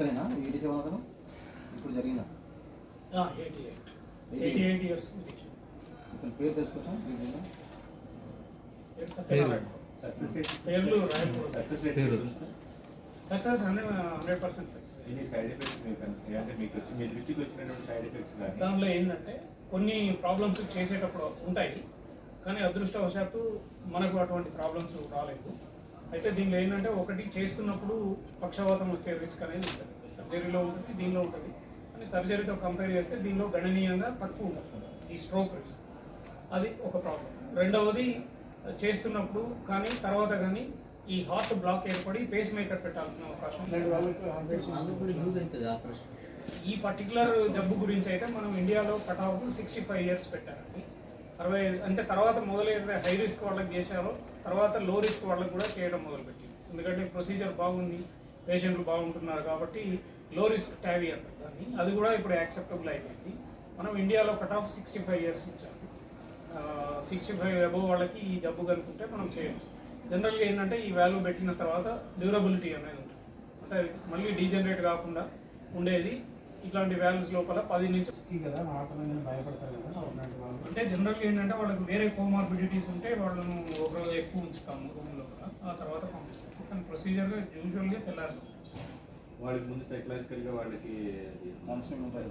ఇతనేనా? Eighty seven అతను? ఇప్పుడు జరిగిందా? Eighty eight eighty eight years ఇతని పేరు తెలుసుకోవచ్చా? దీంట్లో? పేర్లు పేరు. Success hundred hundred percent success ఎన్ని సైడ్ ఎఫెక్ట్స్ మీకు? అంటే మీకు వచ్చి మీ దృష్టికి వచ్చినటువంటి సైడ్ ఎఫెక్ట్స్ కానీ? దానిలో ఏంటంటే కొన్ని ప్రాబ్లమ్స్ చేసేటప్పుడు ఉంటాయి కానీ అదృష్టవశాత్తు మనకు అటువంటి ప్రాబ్లమ్స్ రాలేదు. అయితే దీనిలో ఏంటంటే ఒకటి చేస్తున్నప్పుడు పక్షవాతం వచ్చే రిస్క్ అనేది ఉంటుంది. సర్జరీలో ఉంటుంది దీనిలో ఉంటుంది. కానీ సర్జరీతో కంపేర్ చేస్తే దీనిలో గణనీయంగా తక్కువ ఉంటుంది. ఈ స్ట్రోక్ రిస్క్ అది ఒక ప్రాబ్లం రెండవది చేస్తున్నప్పుడు కానీ తర్వాత కానీ ఈ హార్ట్ బ్లాక్ ఏర్పడి పేస్ మేకర్ పెట్టాల్సిన అవకాశం ఈ పర్టికులర్ జబ్బు గురించి అయితే మనం ఇండియాలో cut off sixty five years పెట్టారండి. అరవై అంటే తర్వాత మొదలైతే హై రిస్క్ వాళ్ళకి చేశారో తర్వాత లో రిస్క్ వాళ్ళకి కూడా చేయడం మొదలుపెట్టింది. ఎందుకంటే ప్రొసీజర్ బాగుంది పేషెంట్లు బాగుంటున్నారు కాబట్టి లో రిస్క్ ట్యావీ అంటారు దాన్ని. అది కూడా ఇప్పుడు యాక్సెప్టబుల్ అయిపోయింది. మనం ఇండియాలో cut off sixty five years ఇచ్చాము సిక్స్టీ ఫైవ్ అబోవ్ వాళ్ళకి ఈ జబ్బు కనుక్కుంటే మనం చేయొచ్చు. జనరల్గా ఏంటంటే ఈ వాల్యూ పెట్టిన తర్వాత డ్యూరబిలిటీ అనేది ఉంటుంది. అంటే మళ్ళీ డీజనరేట్ కాకుండా ఉండేది ఇట్లాంటి వాల్యూస్ లోపల పది నుంచి కి కదా ఆటలు భయపడతారు కదా అంటే జనరల్గా ఏంటంటే వాళ్ళకి వేరే కోమార్బిడిటీస్ ఉంటే వాళ్ళను ఒక రోజు ఎక్కువ ఉంచుతాము రూమ్ లోపల ఆ తర్వాత పంపిస్తాము కానీ ప్రొసీజర్గా యూజువల్గా తెల్లారి వాళ్ళకి ముందు సైకలాజికల్గా వాళ్ళకి కౌన్సిలింగ్ ఉంటుంది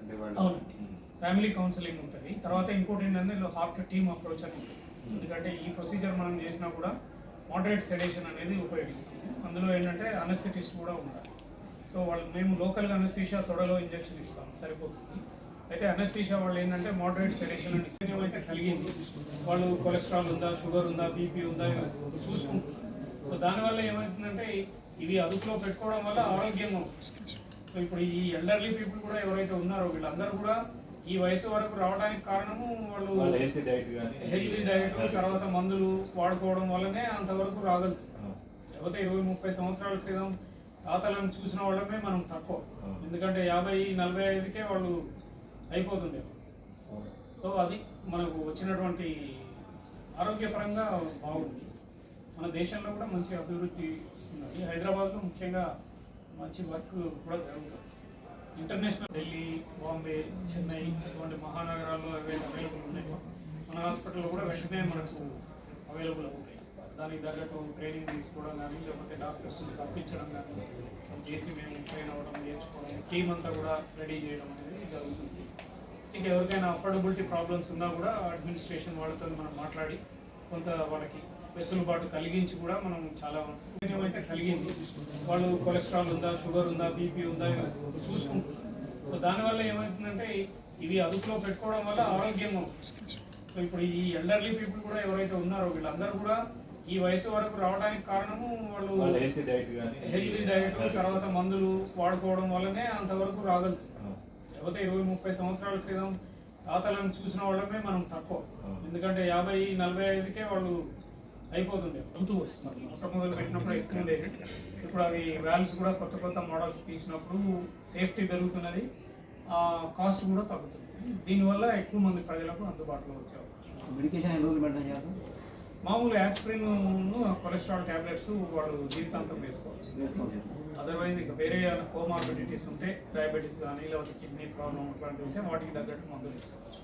అంటే వాళ్ళు అవునండి ఫ్యామిలీ కౌన్సిలింగ్ ఉంటుంది. తర్వాత ఇంకోటి ఏంటంటే హార్ట్ టీమ్ అప్రోచ్ అని ఉంటుంది. ఎందుకంటే ఈ ప్రొసీజర్ మనం చేసినా కూడా మోడరేట్ సెడేషన్ అనేది ఉపయోగిస్తాము. అందులో ఏంటంటే అనస్థెటిస్ట్ కూడా ఉండాలి సో వాళ్ళు మేము లోకల్గా అనస్థీషియా తొడలో ఇంజెక్షన్ ఇస్తాం సరిపోతుంది. అయితే అనస్థీషియా వాళ్ళు ఏంటంటే మోడరేట్ సెడేషన్ అని ఇస్తే అయితే కలిగింది. వాళ్ళు కొలెస్ట్రాల్ ఉందా షుగర్ ఉందా బీపీ ఉందా చూసుకుంటారు. సో దానివల్ల ఏమవుతుందంటే ఇవి అదుపులో పెట్టుకోవడం వల్ల ఆరోగ్యంగా ఉంటుంది. సో ఇప్పుడు ఈ ఎల్డర్లీ పీపుల్ కూడా ఎవరైతే ఉన్నారో వీళ్ళందరూ కూడా ఈ వయసు వరకు రావడానికి కారణము వాళ్ళు హెల్త్ డైట్ కానీ హెల్తీ డైట్ తర్వాత మందులు వాడుకోవడం వల్లనే అంతవరకు రాగలుగుతాం లేకపోతే ఇరవై ముప్పై సంవత్సరాల క్రితం తాతలను చూసిన వాళ్ళమే మనం తక్కువ. ఎందుకంటే యాభై నలభై ఐదుకే వాళ్ళు అయిపోతుండే. సో అది మనకు వచ్చినటువంటి ఆరోగ్యపరంగా బాగుంది. మన దేశంలో కూడా మంచి అభివృద్ధి వస్తున్నది. హైదరాబాద్లో ముఖ్యంగా మంచి వర్క్ కూడా జరుగుతుంది. ఇంటర్నేషనల్ ఢిల్లీ బాంబే చెన్నై ఇటువంటి మహానగరాల్లో అవైలబుల్ ఉన్నాయో. మన హాస్పిటల్లో కూడా వెంటనే మనకు అవైలబుల్ అవుతాయి. దానికి తగ్గట్టు ట్రైనింగ్ తీసుకోవడం కానీ లేకపోతే డాక్టర్స్ పంపించడం కానీ చేసి మేము ట్రైన్ అవ్వడం నేర్చుకోవడం టీమ్ అంతా కూడా రెడీ చేయడం అనేది జరుగుతుంది. ఇంకా ఎవరికైనా అఫోర్డబిలిటీ ప్రాబ్లమ్స్ ఉన్నా కూడా అడ్మినిస్ట్రేషన్ వాళ్ళతో మనం మాట్లాడి కొంత వాళ్ళకి వెసులుబాటు కలిగించి కూడా మనం చాలా అయితే కలిగింది వాళ్ళు కొలెస్ట్రాల్ ఉందా షుగర్ ఉందా బీపీ ఉందా ఇవి చూసుకుంటారు సో దానివల్ల ఏమవుతుందంటే ఇవి అదుపులో పెట్టుకోవడం వల్ల ఆరోగ్యంగా ఉంటుంది సో ఇప్పుడు ఈ ఎల్డర్లీ పీపుల్ కూడా ఎవరైతే ఉన్నారో వీళ్ళందరూ కూడా ఈ వయసు వరకు రావడానికి కారణము వాళ్ళ హెల్త్ డైట్ హెల్తీ డైట్ తర్వాత మందులు వాడుకోవడం వల్లనే అంతవరకు రాగలుగుతాం. లేకపోతే ఇరవై ముప్పై సంవత్సరాల క్రితం తాతలను చూసిన వాళ్ళమే మనం తక్కువ. ఎందుకంటే యాభై నలభై ఐదుకే వాళ్ళు అయిపోతుండే. అవుతూ వస్తుంది మొట్టమొదలు పెట్టినప్పుడు ఎక్కువ ఉండేది ఇప్పుడు అవి వాల్వ్స్ కూడా కొత్త కొత్త మోడల్స్ తీసినప్పుడు సేఫ్టీ పెరుగుతున్నది. కాస్ట్ కూడా తగ్గుతుంది. దీనివల్ల ఎక్కువ మంది ప్రజలకు అందుబాటులో వచ్చే అవకాశం మెడికేషన్ ఎన్ని రోజులు మెయింటైన్ చేయాలి? మామూలు యాస్ప్రిన్ కొలెస్ట్రాల్ టాబ్లెట్స్ వాళ్ళు జీవితాంతం వేసుకోవచ్చు. అదర్వైజ్ ఇక వేరే ఏమైనా కోమార్బిడిటీస్ ఉంటే డయాబెటీస్ కానీ లేకపోతే కిడ్నీ ప్రాబ్లం అట్లాంటివి ఉంటే వాటికి తగ్గట్టు మందులు తీసుకోవచ్చు